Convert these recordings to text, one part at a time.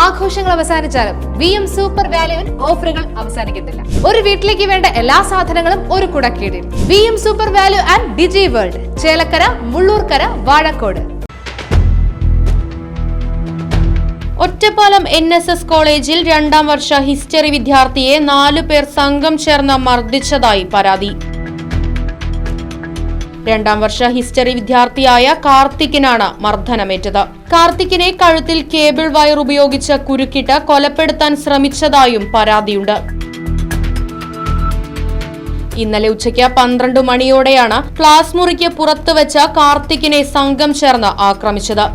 ആഘോഷങ്ങൾ അവസാനിച്ചാലും V M super വാല്യുവിൽ ഓഫറുകൾ അവസാനിക്കുന്നില്ല ഒരു വീട്ടിലേക്ക് വേണ്ട എല്ലാ സാധനങ്ങളും ഒരു കുടക്കീടിൽ. V M super value and digi world Chelakkara Mullurkara Vazhakkode. Ottapalam N S S കോളേജിൽ രണ്ടാം വർഷ ഹിസ്റ്ററി വിദ്യാർത്ഥിയെ നാലു പേർ സംഘം ചേർന്ന് മർദ്ദിച്ചതായി പരാതി. രണ്ടാം വർഷ ഹിസ്റ്ററി വിദ്യാർത്ഥിയായ കാർത്തിക്കിനാണ് മർദ്ദനമേറ്റത്. കാർത്തിക്കിനെ കഴുത്തിൽ കേബിൾ വയർ ഉപയോഗിച്ച് കുരുക്കിട്ട് കൊലപ്പെടുത്താൻ ശ്രമിച്ചതായും പരാതിയുണ്ട്. ഇന്നലെ ഉച്ചയ്ക്ക് പന്ത്രണ്ട് മണിയോടെയാണ് ക്ലാസ് മുറിക്ക് പുറത്തു വെച്ച കാർത്തിക്കിനെ സംഘം ചേർന്ന് ആക്രമിച്ചത്.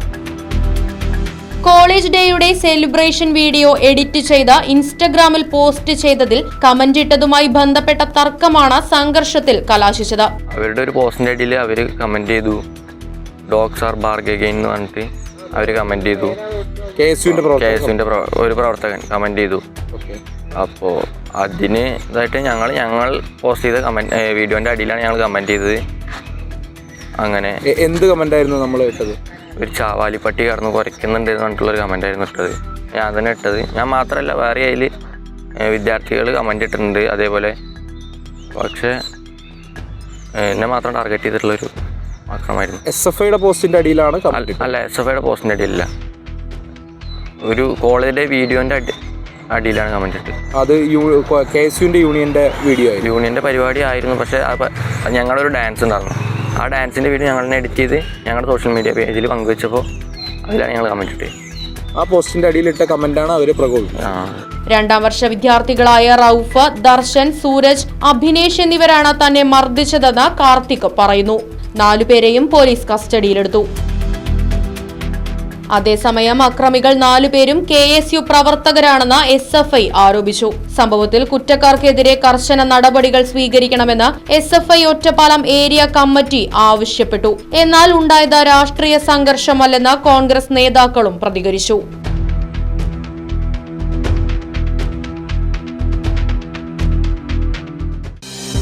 കോളേജ് ഡേയുടെ സെലിബ്രേഷൻ വീഡിയോ എഡിറ്റ് ചെയ്ത് ഇൻസ്റ്റഗ്രാമിൽ പോസ്റ്റ് ചെയ്തതിൽ കമന്റ് ഇട്ടതുമായി ബന്ധപ്പെട്ട തർക്കമാണ് സംഘർഷത്തിൽ കലാശിച്ചത്. അവരുടെ ഒരു പോസ്റ്റിന്റെ അവർ കമന്റ് ചെയ്തു. ഡോഗ്സ് ആർ ബാർഗ് എന്ന് പറഞ്ഞിട്ട് അവർ കമന്റ് ചെയ്തു. കെ എസ് യുവിന്റെ കെ എസ് യുവിന്റെ ഒരു പ്രവർത്തകൻ കമന്റ് ചെയ്തു. അപ്പോൾ അതിന് ഇതായിട്ട് ഞങ്ങൾ ഞങ്ങൾ പോസ്റ്റ് ചെയ്ത കമന്റ് വീഡിയോന്റെ അടിയിലാണ് ഞങ്ങൾ കമന്റ് ചെയ്തത്. അങ്ങനെ എന്ത് കമന്റ് ആയിരുന്നു നമ്മൾ ഇട്ടത്? ഒരു ചാവാലിപ്പട്ടി കടന്ന് കുറയ്ക്കുന്നുണ്ട് എന്ന് പറഞ്ഞിട്ടുള്ളൊരു കമന്റ് ആയിരുന്നു ഇട്ടത്. ഞാൻ അതിനെ ഇട്ടത്. ഞാൻ മാത്രമല്ല വേറെ അതിൽ വിദ്യാർത്ഥികൾ കമന്റ് ഇട്ടിട്ടുണ്ട് അതേപോലെ. പക്ഷേ എന്നെ മാത്രം ടാർഗറ്റ് ചെയ്തിട്ടുള്ളൊരു ആക്രമമായിരുന്നു എസ് എഫ് ഐയുടെ പോസ്റ്റിന്റെ അടിയിലാണ് കമന്റ് അല്ല- അല്ല എസ് എഫ് ഐയുടെ പോസ്റ്റിന്റെ അടിയിലല്ല. ഒരു കോളേജിലെ വീഡിയോന്റെ അടി അടിയിലാണ് കമന്റ് ഇട്ടത്. അത് കെ എസ് യുവിന്റെ യൂണിയന്റെ വീഡിയോ ആയിരുന്നു. യൂണിയന്റെ പരിപാടി ആയിരുന്നു പക്ഷേ ഞങ്ങളുടെ ഒരു ഡാൻസ് ഉണ്ടായിരുന്നു. ആ ഡാൻസിന്റെ വീഡിയോ ഞങ്ങൾ തന്നെ എഡിറ്റ് ചെയ്ത് ഞങ്ങളുടെ സോഷ്യൽ മീഡിയ പേജിൽ പങ്കുവെച്ചപ്പോൾ അതിലാണ് ഞങ്ങൾ കമന്റ് ഇട്ടത്. ആ പോസ്റ്റിന്റെ അടിയിലിട്ട കമന്റാണ് അവർ പ്രകോപിക്കുന്നത് ആ. രണ്ടാം വർഷ വിദ്യാർത്ഥികളായ റൌഫ് ദർശൻ സൂരജ് അഭിനേഷ് എന്നിവരാണ് തന്നെ മർദ്ദിച്ചതെന്ന് കാർത്തിക് പറയുന്നു. നാലുപേരെയും പോലീസ് കസ്റ്റഡിയിലെടുത്തു. അതേസമയം അക്രമികൾ നാലുപേരും കെ എസ് യു പ്രവർത്തകരാണെന്ന് എസ് എഫ് ഐ ആരോപിച്ചു. സംഭവത്തിൽ കുറ്റക്കാർക്കെതിരെ കർശന നടപടികൾ സ്വീകരിക്കണമെന്ന് S F I Ottapalam area committee ആവശ്യപ്പെട്ടു. എന്നാൽ ഉണ്ടായത് രാഷ്ട്രീയ സംഘർഷമല്ലെന്ന് കോൺഗ്രസ് നേതാക്കളും പ്രതികരിച്ചു.